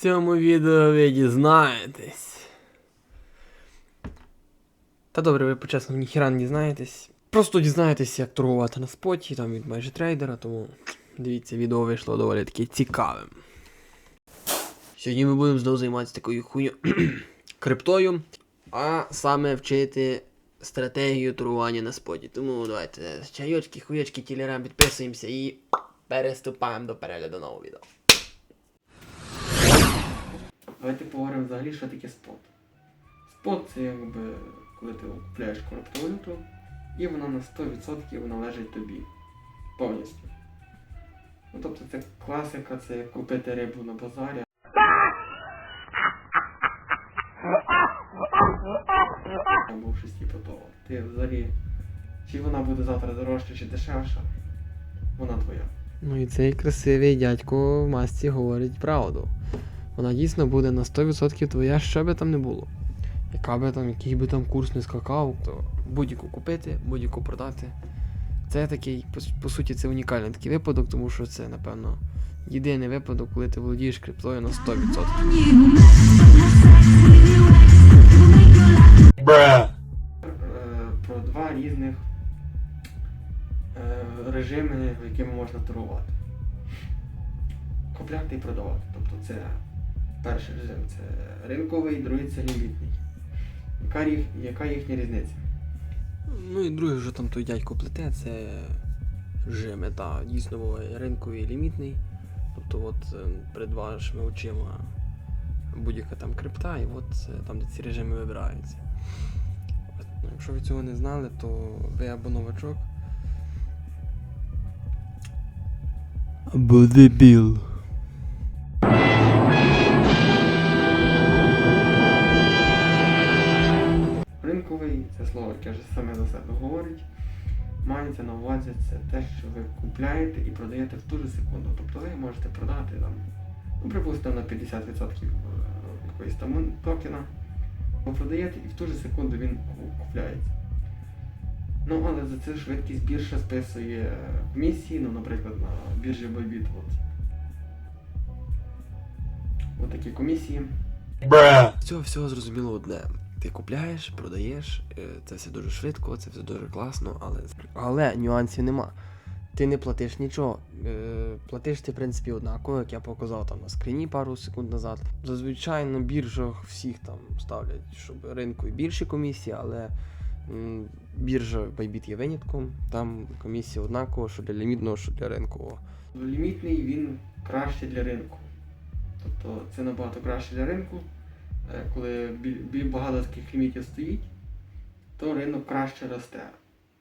цьому відео ви дізнаєтесь. Та добре, ви по-чесному ніхіра не дізнаєтесь. Просто дізнаєтесь, як торгувати на споті, там від майже трейдера, тому дивіться, відео вийшло доволі таки цікавим. Сьогодні ми будемо знову займатися такою хуйньою криптою, а саме вчити стратегію торгування на споті. Тому давайте чайочки, хуячки, тілерам підписуємося і переступаємо до перегляду нового відео. Давайте поговоримо взагалі, що таке спот. Спот це якби коли ти купляєш криптовалюту, і вона на 100% належить тобі. Повністю. Ну тобто це класика, це як купити рибу на базарі. Або щось типу того. Ти взагалі, чи вона буде завтра дорожча, чи дешевша, вона твоя. Ну і цей красивий дядько в масці говорить правду. Вона дійсно буде на 100% твоя, що би там не було. Яка би там, який би там курс не скакав, то будь-яку купити, будь-яку продати. Це такий, по, по суті, це унікальний такий випадок, тому що це, напевно, єдиний випадок, коли ти володієш криптою на 100%. Bruh. е, про два різних е, режими, якими можна торгувати. Купляти і продавати. Тобто це перший режим це ринковий, другий це лімітний. Яка, їх, яка їхня різниця? Ну і другий вже там той дядько плете, це жими, та дійсно буває ринковий і лімітний. Тобто от е, перед вашими очима будь-яка там крипта, і от е, там, де ці режими вибираються. Якщо ви цього не знали, то ви або новачок. Або дебіл. Яке вже саме за себе говорить. Мається на увазі це те, що ви купляєте і продаєте в ту же секунду. Тобто ви можете продати там, ну, припустимо, на 50% якоїсь там токена. Ви продаєте і в ту же секунду він купляється. Ну, але за це швидкість біржа списує комісії, ну, наприклад, на біржі Bybit. От. От такі комісії. З цього всього зрозуміло одне. Ти купляєш, продаєш, е, це все дуже швидко, це все дуже класно, але, але нюансів нема. Ти не платиш нічого. Е, Платиш ти, в принципі, однаково, як я показав там на скрині пару секунд назад. Зазвичай на біржах всіх там ставлять, щоб ринкові більші комісії, але біржа Bybit є винятком, там комісія однакова, що для лімітного, що для ринкового. Лімітний він краще для ринку. Тобто це набагато краще для ринку. Е, Коли багато таких лімітів стоїть, то ринок краще росте,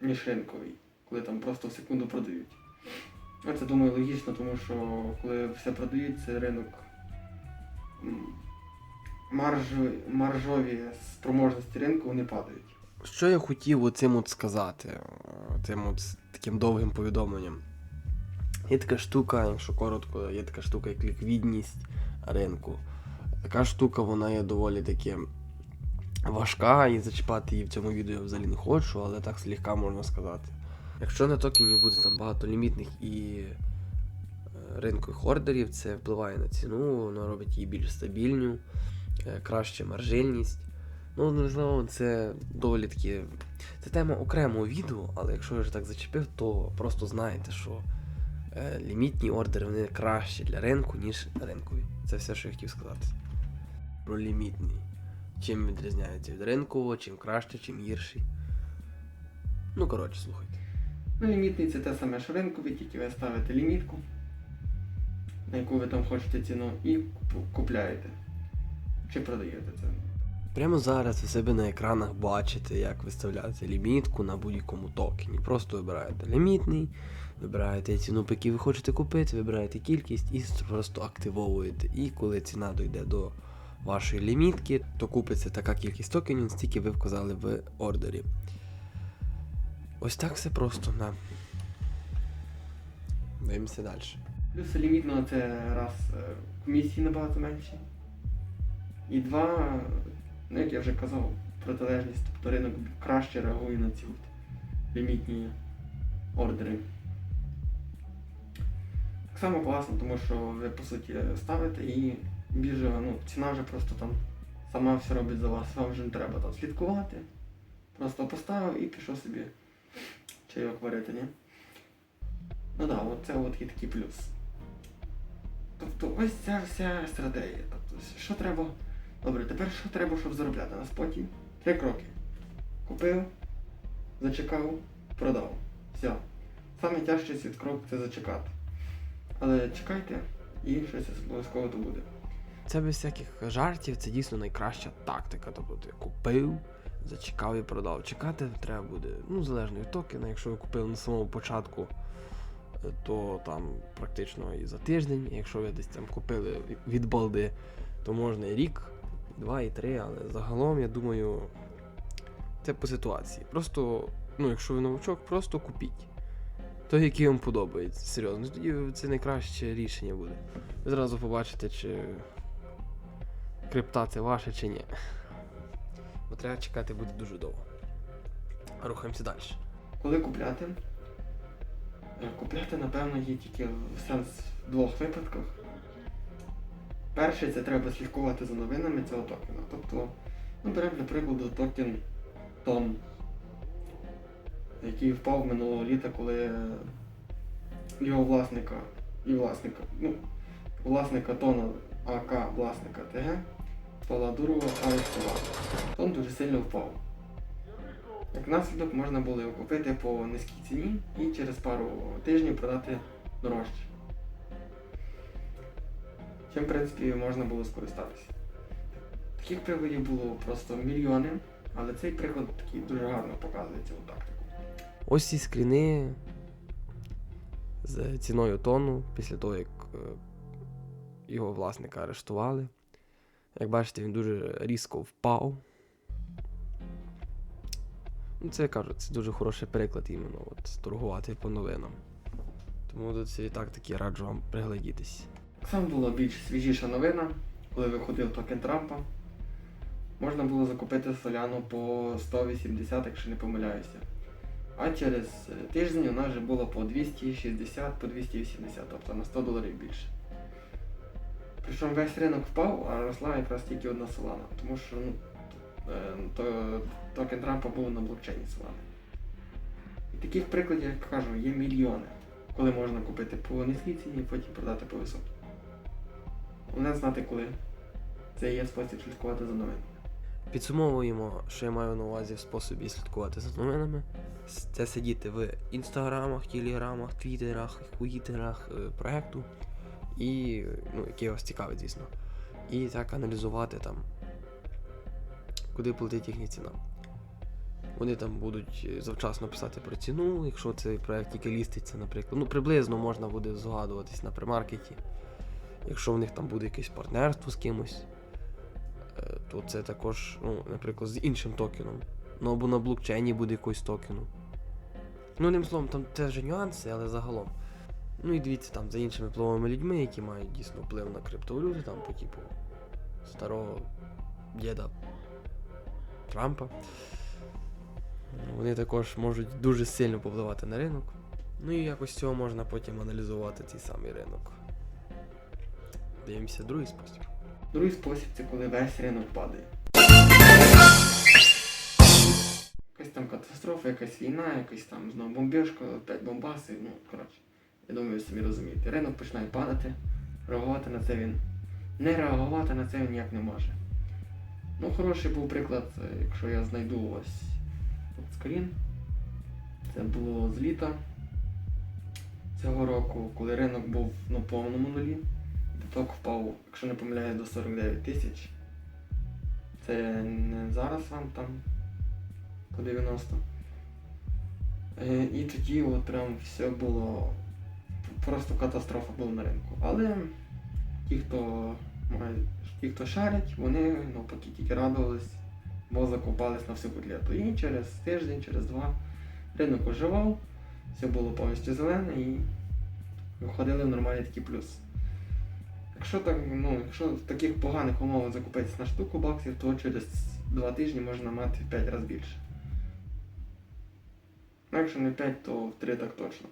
ніж ринковий, коли там просто в секунду продають. Я це думаю логічно, тому що коли все продають, це ринок маржу, маржові спроможності ринку вони падають. Що я хотів оцим от сказати, тим от таким довгим повідомленням. Є така штука, якщо коротко, є така штука, як ліквідність ринку. Така штука, вона є доволі таки важка, і зачіпати її в цьому відео я взагалі не хочу, але так слегка можна сказати. Якщо на токені буде там багато лімітних і е, ринкових ордерів, це впливає на ціну, воно робить її більш стабільню, е, краще маржильність. Ну, одним це доволі таки. Це тема окремого відео, але якщо я вже так зачепив, то просто знаєте, що е, лімітні ордери вони кращі для ринку, ніж ринкові. Це все, що я хотів сказати. Про лімітний. Чим відрізняється від ринкового, чим краще, чим гірший. Ну, коротше, слухайте. Ну, лімітний це те саме, що ринковий, тільки ви ставите лімітку, на яку ви там хочете ціну, і купляєте. Чи продаєте це. Прямо зараз ви себе на екранах бачите, як виставляти лімітку на будь-якому токені. Просто вибираєте лімітний, вибираєте ціну, по якій ви хочете купити, вибираєте кількість і просто активовуєте. І коли ціна дойде до вашої лімітки, то купиться така кількість токенів, стільки ви вказали в ордері. Ось так все просто, на. Дивимося далі. Плюс лімітного це раз е, комісії набагато менші. І два, ну як я вже казав, протилежність, тобто ринок краще реагує на ці от лімітні ордери. Так само класно, тому що ви по суті ставите і Біже, ну, ціна вже просто там сама все робить за вас, вам вже не треба там слідкувати. Просто поставив і пішов собі чайок варити, ні? Ну так, да, це от є такий плюс. Тобто ось ця вся стратегія. Тобто, що треба. Добре, тепер що треба, щоб заробляти на споті? Три кроки. Купив, зачекав, продав. Все. Саме тяжчий світ крок це зачекати. Але чекайте і щось обов'язково то буде. Це без всяких жартів, це дійсно найкраща тактика. Тобто ти купив, зачекав і продав. Чекати треба буде, ну, залежно від токена. Якщо ви купили на самому початку, е, то там практично і за тиждень. Якщо ви десь там купили від балди, то можна і рік, і два, і три, але загалом, я думаю, це по ситуації. Просто, ну, якщо ви новачок, просто купіть. Той, який вам подобається, серйозно. Тоді це найкраще рішення буде. Ви зразу побачите, чи крипта це ваше чи ні. Бо треба чекати буде дуже довго. Рухаємося далі. Коли купляти? Е, Купляти, напевно, є тільки сенс в двох випадках. Перший це треба слідкувати за новинами цього токена. Тобто, ну, беремо, для прикладу, токен TON, який впав минулого літа, коли його власника і власника, ну, власника Тона АК, власника ТГ, Павла Дурова арештували. Тон дуже сильно впав. Як наслідок можна було його купити по низькій ціні і через пару тижнів продати дорожче. Чим, в принципі, можна було скористатися. Таких прикладів було просто мільйони, але цей приклад такий дуже гарно показує цю тактику. Ось ці скріни з ціною тонну після того, як е, його власника арештували. Як бачите, він дуже різко впав. Ну, це я кажу, це дуже хороший приклад іменно от, торгувати по новинам. Тому до цієї тактики раджу вам приглядітись. Так само була більш свіжіша новина, коли виходив токен Трампа. Можна було закупити соляну по 180, якщо не помиляюся. А через е, тиждень вона вже була по 260, по 280, тобто на 100 доларів більше. Причому весь ринок впав, а росла якраз тільки одна солана, тому що ну, то, токен Трампа був на блокчейні солани. І таких прикладів, як кажу, є мільйони, коли можна купити по низькій ціні і потім продати по високій. Головне знати коли. Це є спосіб слідкувати за новинами. Підсумовуємо, що я маю на увазі в способі слідкувати за новинами. Це сидіти в інстаграмах, телеграмах, твіттерах, хуїтерах е, проекту, і, ну, який вас цікавить, звісно. І так аналізувати там, куди платить їхня ціна. Вони там будуть е, завчасно писати про ціну, якщо цей проект тільки ліститься, наприклад. Ну, приблизно можна буде згадуватись на примаркеті. Якщо в них там буде якесь партнерство з кимось, е, то це також, ну, наприклад, з іншим токеном. Ну або на блокчейні буде якийсь токену. Ну, одним словом, там теж нюанси, але загалом. Ну і дивіться там за іншими впливовими людьми, які мають дійсно вплив на криптовалюти, там по типу старого діда Трампа. Вони також можуть дуже сильно повпливати на ринок. Ну і якось цього можна потім аналізувати цей самий ринок. Дивимося другий спосіб. Другий спосіб це коли весь ринок падає. Якась там катастрофа, якась війна, якась там знову бомбіжка, опять бомбаси, ну коротше. Я думаю, ви самі розумієте. Ринок починає падати, реагувати на це він. Не реагувати на це він ніяк не може. Ну, хороший був приклад, е, якщо я знайду ось скрін. Це було з літа цього року, коли ринок був на повному нулі. Біток впав, якщо не помиляюсь, до 49 тисяч. Це не зараз вам там по 90. Е, І тоді от прям все було. Просто катастрофа була на ринку. Але ті, хто ті, хто шарять, вони навпаки тільки радувались, бо закопались на всю котлету. І через тиждень, через два ринок оживав, все було повністю зелене і виходили в нормальний такий плюс. Якщо так, ну, якщо в таких поганих умовах закупитися на штуку баксів, то через два тижні можна мати в 5 разів більше. Ну, якщо не 5, то в 3 так точно.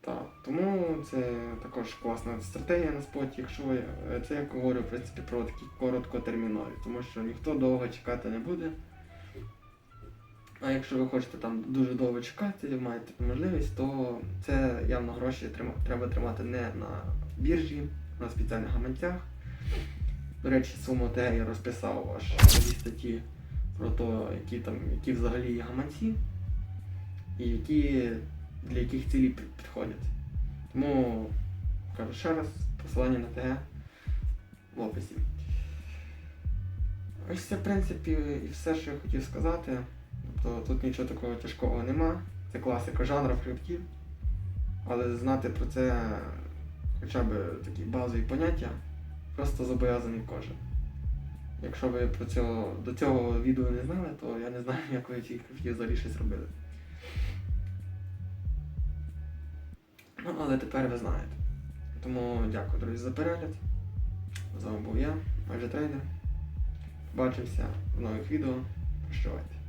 Так, тому це також класна стратегія на споті, якщо ви е, це я говорю в принципі про такі короткотермінові, тому що ніхто довго чекати не буде. А якщо ви хочете там дуже довго чекати, маєте можливість, то це явно гроші треба тримати не на біржі, на спеціальних гаманцях. До речі, суму те я розписав аж в цій статті про те, які там, які взагалі є гаманці і які для яких цілі підходять. Тому кажу ще раз, посилання на ТГ в описі. Ось це, в принципі, і все, що я хотів сказати. Тобто тут нічого такого тяжкого нема. Це класика жанру в крипті. Але знати про це хоча б такі базові поняття просто зобов'язаний кожен. Якщо ви про цього, до цього відео не знали, то я не знаю, як ви в цій крипті взагалі щось робили. Ну, але тепер ви знаєте. Тому дякую, друзі, за перегляд. З вами був я, майже трейдер. Бачимося в нових відео. Прощавайте.